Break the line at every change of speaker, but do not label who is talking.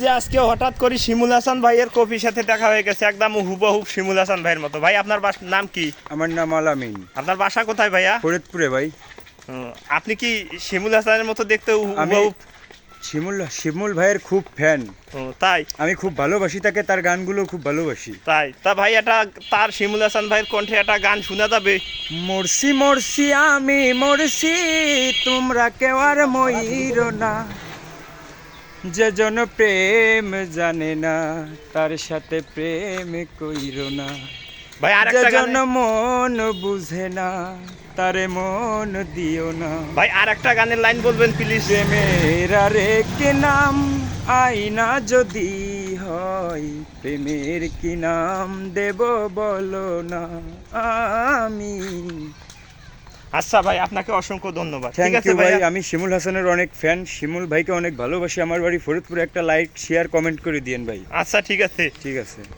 যে আজকে হঠাৎ করে শিমুল হাসান ভাইয়ের কপির সাথে দেখা হয়ে গেছে একদম হুবহুব শিমুল হাসান ভাইয়ের মতো। ভাই আপনার নাম কি?
আমার নাম আলামিন।
আপনার বাসা কোথায় ভাইয়া?
ফরিদপুরে ভাই।
আপনি কি শিমুল হাসানের মতো দেখতে
আমি
হুবহুব
শিমুল শিমুল ভাইয়ের খুব ফ্যান
ও, তাই?
আমি খুব ভালোবাসি তাকে তার গানগুলো খুব ভালোবাসি।
তাই। তা ভাই এটা তার শিমুল হাসান ভাইয়ের কণ্ঠে একটা গান শোনা যাবে?
মরসি মরসি আমি মরসি তোমরা কেউ আর ময়ূর না। যে জন প্রেম জানে না তার সাথে প্রেম কইর না।
ভাই আর
যে
একটা
জন মন বুঝে না তারে মন দিও না।
ভাই আর একটা গানের লাইন বলবেন প্লিজ
প্রেমের আরেক নাম আইনা যদি হয় প্রেমের কি নাম দেব বলো না আমি
আচ্ছা ভাই আপনাকে অসংখ্য ধন্যবাদ।
থ্যাংক ইউ
ভাই
আমি শিমুল হাসানের অনেক ফ্যান শিমুল ভাইকে অনেক ভালোবাসি। আমার বাড়ি ফরিদপুরে একটা লাইক শেয়ার কমেন্ট করে দিয়েন ভাই।
আচ্ছা ঠিক আছে।
ঠিক আছে।